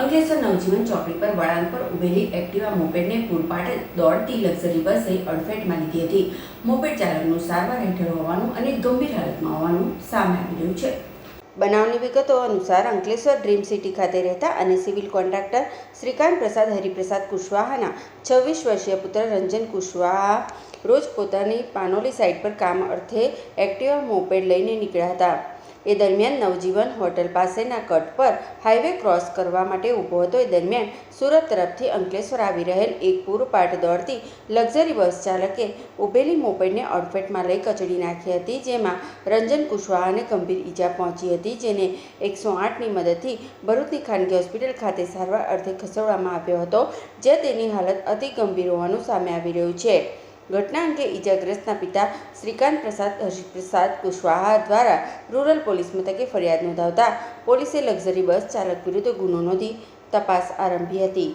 અંકલેશ્વર નવજીવન ચોકડી પર વળાંક પર ઉભેલી એક્ટિવા મોપેડને પૂરપાટે દોડતી લક્ઝરી બસે અડફેટમાં લીધી હતી. મોપેડ ચાલકનું સારવાર હેઠળ હોવાનું અને ગંભીર હાલતમાં હોવાનું સામે આવી રહ્યું છે. બનાવની વિગતો અનુસાર અંકલેશ્વર ડ્રીમ સિટી ખાતે રહેતા અને સિવિલ કોન્ટ્રાક્ટર શ્રીકાંત પ્રસાદ, હરિપ્રસાદ કુશવાહાના છવ્વીસ વર્ષીય પુત્ર રંજન કુશવાહા રોજ પોતાની પાનોલી સાઇટ પર કામ અર્થે એક્ટિવા મોપેડ લઈને નીકળ્યા હતા. એ દરમિયાન નવજીવન હોટલ પાસેના કટ પર હાઈવે ક્રોસ કરવા માટે ઊભો હતો. એ દરમિયાન સુરત તરફથી અંકલેશ્વર આવી રહેલ એક પૂરપાટ દોડતી લક્ઝરી બસ ચાલકે ઊભેલી મોપેડને અડફેટમાં લઈ કચડી નાખી હતી, જેમાં રંજન કુશવાહાને ગંભીર ઈજા પહોંચી હતી, જેને એકસો આઠની મદદથી ભરૂચની ખાનગી હોસ્પિટલ ખાતે સારવાર અર્થે ખસેડવામાં આવ્યો હતો, જે તેની હાલત અતિ ગંભીર હોવાનું સામે આવી રહ્યું છે. ઘટના અંગે ઈજાગ્રસ્તના પિતા શ્રીકાંત પ્રસાદ, હર્ષિત પ્રસાદ કુશવાહા દ્વારા રૂરલ પોલીસ મથકે ફરિયાદ નોંધાવતા પોલીસે લક્ઝરી બસ ચાલક વિરુદ્ધ ગુનો નોંધી તપાસ આરંભી હતી.